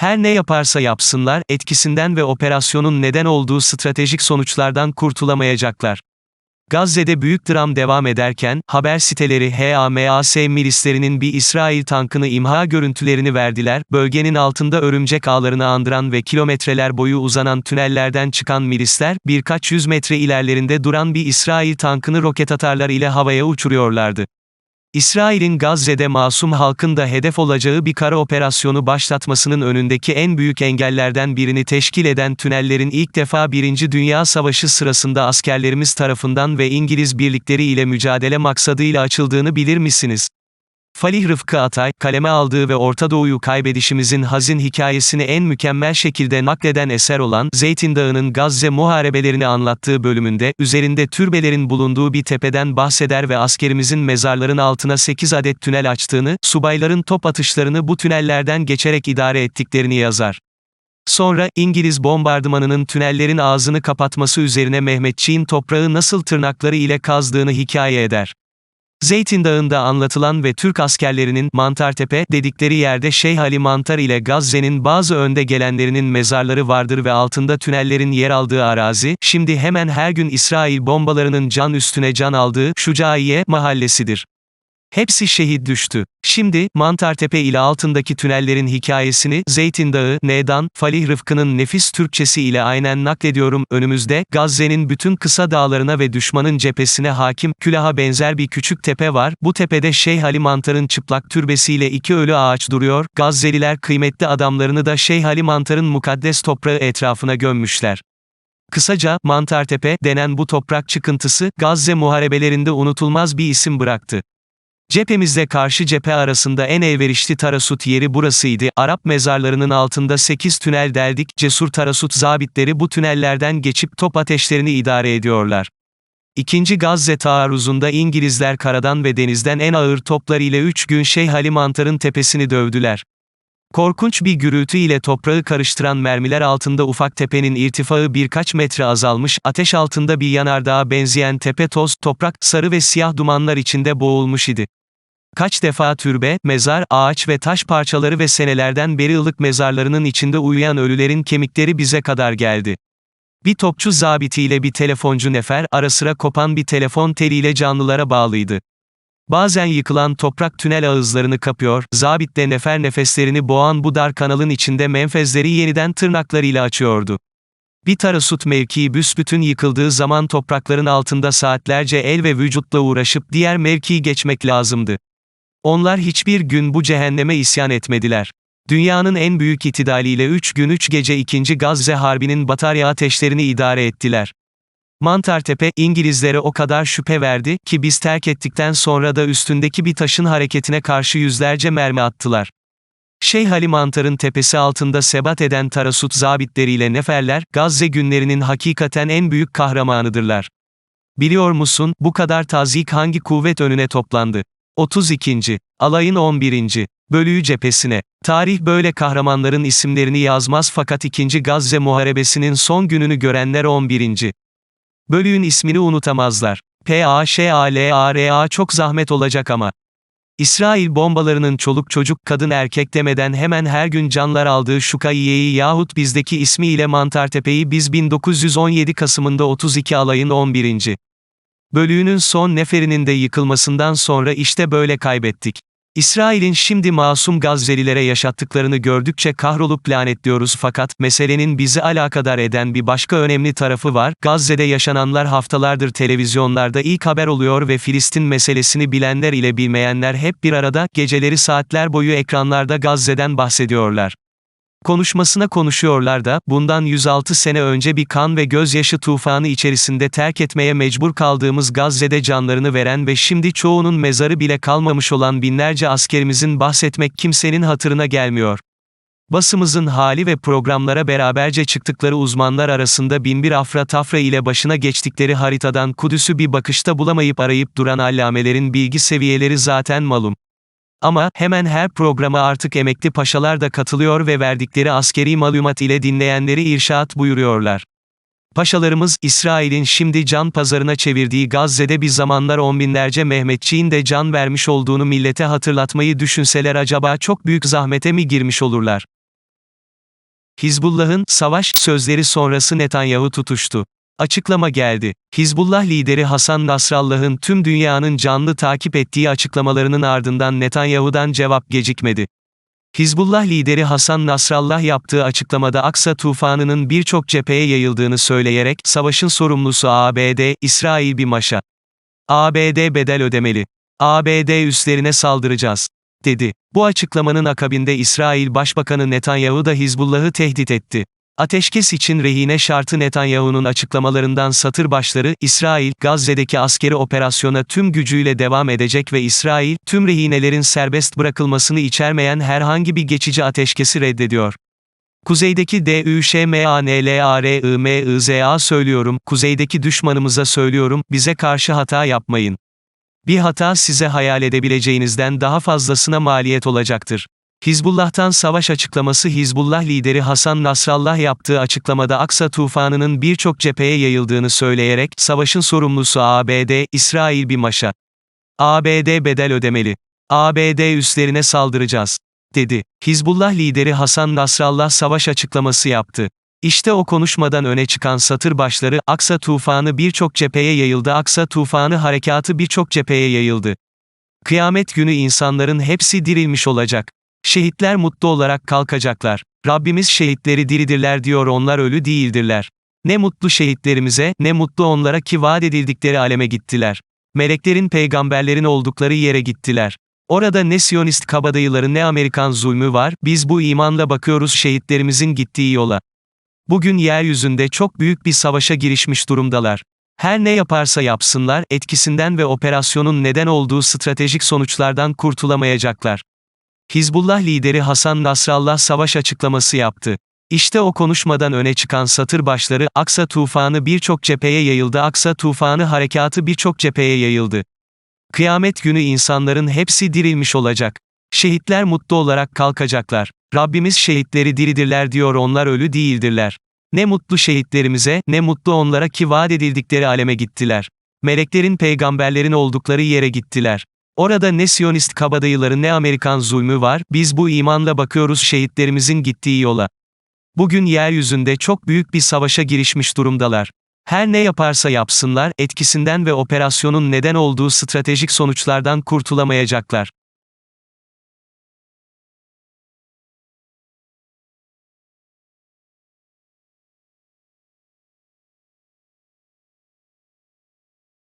Her ne yaparsa yapsınlar, etkisinden ve operasyonun neden olduğu stratejik sonuçlardan kurtulamayacaklar. Gazze'de büyük dram devam ederken, haber siteleri HAMAS milislerinin bir İsrail tankını imha görüntülerini verdiler, bölgenin altında örümcek ağlarını andıran ve kilometreler boyu uzanan tünellerden çıkan milisler, birkaç yüz metre ilerlerinde duran bir İsrail tankını roket atarlar ile havaya uçuruyorlardı. İsrail'in Gazze'de masum halkın da hedef olacağı bir kara operasyonu başlatmasının önündeki en büyük engellerden birini teşkil eden tünellerin ilk defa Birinci Dünya Savaşı sırasında askerlerimiz tarafından ve İngiliz birlikleri ile mücadele maksadıyla açıldığını bilir misiniz? Falih Rıfkı Atay, kaleme aldığı ve Orta Doğu'yu kaybedişimizin hazin hikayesini en mükemmel şekilde nakleden eser olan, Zeytin Dağı'nın Gazze muharebelerini anlattığı bölümünde, üzerinde türbelerin bulunduğu bir tepeden bahseder ve askerimizin mezarların altına 8 adet tünel açtığını, subayların top atışlarını bu tünellerden geçerek idare ettiklerini yazar. Sonra, İngiliz bombardımanının tünellerin ağzını kapatması üzerine Mehmetçiğin toprağı nasıl tırnakları ile kazdığını hikaye eder. Zeytin Dağı'nda anlatılan ve Türk askerlerinin Mantartepe dedikleri yerde Şeyh Ali Mantar ile Gazze'nin bazı önde gelenlerinin mezarları vardır ve altında tünellerin yer aldığı arazi, şimdi hemen her gün İsrail bombalarının can üstüne can aldığı Şucaiye mahallesidir. Hepsi şehit düştü. Şimdi, Mantartepe ile altındaki tünellerin hikayesini, Zeytin Dağı, Nedan, Falih Rıfkı'nın nefis Türkçesi ile aynen naklediyorum, önümüzde, Gazze'nin bütün kısa dağlarına ve düşmanın cephesine hakim, külaha benzer bir küçük tepe var, bu tepede Şeyh Ali Mantar'ın çıplak türbesiyle iki ölü ağaç duruyor, Gazze'liler kıymetli adamlarını da Şeyh Ali Mantar'ın mukaddes toprağı etrafına gömmüşler. Kısaca, Mantartepe, denen bu toprak çıkıntısı, Gazze muharebelerinde unutulmaz bir isim bıraktı. Cephemizle karşı cephe arasında en elverişli tarasut yeri burasıydı. Arap mezarlarının altında 8 tünel deldik. Cesur tarasut zabitleri bu tünellerden geçip top ateşlerini idare ediyorlar. İkinci Gazze taarruzunda İngilizler karadan ve denizden en ağır toplar ile 3 gün Şeyh Ali Mantar'ın tepesini dövdüler. Korkunç bir gürültü ile toprağı karıştıran mermiler altında ufak tepenin irtifağı birkaç metre azalmış, ateş altında bir yanardağa benzeyen tepe toz, toprak, sarı ve siyah dumanlar içinde boğulmuş idi. Kaç defa türbe, mezar, ağaç ve taş parçaları ve senelerden beri ılık mezarlarının içinde uyuyan ölülerin kemikleri bize kadar geldi. Bir topçu zabitiyle bir telefoncu nefer, ara sıra kopan bir telefon teliyle canlılara bağlıydı. Bazen yıkılan toprak tünel ağızlarını kapıyor, zabitle nefer nefeslerini boğan bu dar kanalın içinde menfezleri yeniden tırnaklarıyla açıyordu. Bir tarasut mevkii büsbütün yıkıldığı zaman toprakların altında saatlerce el ve vücutla uğraşıp diğer mevkiyi geçmek lazımdı. Onlar hiçbir gün bu cehenneme isyan etmediler. Dünyanın en büyük itidaliyle 3 gün 3 gece 2. Gazze Harbi'nin batarya ateşlerini idare ettiler. Mantartepe, İngilizlere o kadar şüphe verdi, ki biz terk ettikten sonra da üstündeki bir taşın hareketine karşı yüzlerce mermi attılar. Şeyh Halim Mantar'ın tepesi altında sebat eden Tarasut zabitleriyle Neferler, Gazze günlerinin hakikaten en büyük kahramanıdırlar. Biliyor musun, bu kadar tazik hangi kuvvet önüne toplandı? 32. Alayın 11. Bölüğü cephesine. Tarih böyle kahramanların isimlerini yazmaz fakat 2. Gazze Muharebesi'nin son gününü görenler 11. Bölüğün ismini unutamazlar. P-A-Ş-A-L-A-R-A çok zahmet olacak ama. İsrail bombalarının çoluk çocuk kadın erkek demeden hemen her gün canlar aldığı Şukaiye'yi yahut bizdeki ismiyle Mantartepe'yi biz 1917 Kasım'ında 32 alayın 11. Bölüğünün son neferinin de yıkılmasından sonra işte böyle kaybettik. İsrail'in şimdi masum Gazzelilere yaşattıklarını gördükçe kahrolup lanetliyoruz fakat, meselenin bizi alakadar eden bir başka önemli tarafı var, Gazze'de yaşananlar haftalardır televizyonlarda ilk haber oluyor ve Filistin meselesini bilenler ile bilmeyenler hep bir arada, geceleri saatler boyu ekranlarda Gazze'den bahsediyorlar. Konuşmasına konuşuyorlar da, bundan 106 sene önce bir kan ve gözyaşı tufanı içerisinde terk etmeye mecbur kaldığımız Gazze'de canlarını veren ve şimdi çoğunun mezarı bile kalmamış olan binlerce askerimizin bahsetmek kimsenin hatırına gelmiyor. Basımızın hali ve programlara beraberce çıktıkları uzmanlar arasında binbir afra tafra ile başına geçtikleri haritadan Kudüs'ü bir bakışta bulamayıp arayıp duran allamelerin bilgi seviyeleri zaten malum. Ama, hemen her programa artık emekli paşalar da katılıyor ve verdikleri askeri malumat ile dinleyenleri irşaat buyuruyorlar. Paşalarımız, İsrail'in şimdi can pazarına çevirdiği Gazze'de bir zamanlar on binlerce Mehmetçiğin de can vermiş olduğunu millete hatırlatmayı düşünseler acaba çok büyük zahmete mi girmiş olurlar? Hizbullah'ın savaş sözleri sonrası Netanyahu tutuştu. Açıklama geldi. Hizbullah lideri Hasan Nasrallah'ın tüm dünyanın canlı takip ettiği açıklamalarının ardından Netanyahu'dan cevap gecikmedi. Hizbullah lideri Hasan Nasrallah yaptığı açıklamada Aksa tufanının birçok cepheye yayıldığını söyleyerek, savaşın sorumlusu ABD, İsrail bir maşa. ABD bedel ödemeli. ABD üslerine saldıracağız, dedi. Bu açıklamanın akabinde İsrail Başbakanı Netanyahu da Hizbullah'ı tehdit etti. Ateşkes için rehine şartı Netanyahu'nun açıklamalarından satır başları, İsrail, Gazze'deki askeri operasyona tüm gücüyle devam edecek ve İsrail, tüm rehinelerin serbest bırakılmasını içermeyen herhangi bir geçici ateşkesi reddediyor. Kuzeydeki DÜŞMANLARIMIZA söylüyorum, kuzeydeki düşmanımıza söylüyorum, bize karşı hata yapmayın. Bir hata size hayal edebileceğinizden daha fazlasına maliyet olacaktır. Hizbullah'tan savaş açıklaması Hizbullah lideri Hasan Nasrallah yaptığı açıklamada Aksa tufanının birçok cepheye yayıldığını söyleyerek, savaşın sorumlusu ABD, İsrail bir maşa. ABD bedel ödemeli. ABD üslerine saldıracağız, dedi. Hizbullah lideri Hasan Nasrallah savaş açıklaması yaptı. İşte o konuşmadan öne çıkan satır başları, Aksa tufanı birçok cepheye yayıldı Aksa tufanı harekatı birçok cepheye yayıldı. Kıyamet günü insanların hepsi dirilmiş olacak. Şehitler mutlu olarak kalkacaklar. Rabbimiz şehitleri diridirler diyor onlar ölü değildirler. Ne mutlu şehitlerimize, ne mutlu onlara ki vaat edildikleri aleme gittiler. Meleklerin peygamberlerin oldukları yere gittiler. Orada ne Siyonist kabadayıları ne Amerikan zulmü var, biz bu imanla bakıyoruz şehitlerimizin gittiği yola. Bugün yeryüzünde çok büyük bir savaşa girişmiş durumdalar. Her ne yaparsa yapsınlar, etkisinden ve operasyonun neden olduğu stratejik sonuçlardan kurtulamayacaklar. Hizbullah lideri Hasan Nasrallah savaş açıklaması yaptı. İşte o konuşmadan öne çıkan satır başları, Aksa tufanı birçok cepheye yayıldı Aksa tufanı harekatı birçok cepheye yayıldı. Kıyamet günü insanların hepsi dirilmiş olacak. Şehitler mutlu olarak kalkacaklar. Rabbimiz şehitleri diridirler diyor onlar ölü değildirler. Ne mutlu şehitlerimize, ne mutlu onlara ki vaat edildikleri aleme gittiler. Meleklerin peygamberlerin oldukları yere gittiler. Orada ne Siyonist kabadayıları ne Amerikan zulmü var, biz bu imanla bakıyoruz şehitlerimizin gittiği yola. Bugün yeryüzünde çok büyük bir savaşa girişmiş durumdalar. Her ne yaparsa yapsınlar, etkisinden ve operasyonun neden olduğu stratejik sonuçlardan kurtulamayacaklar.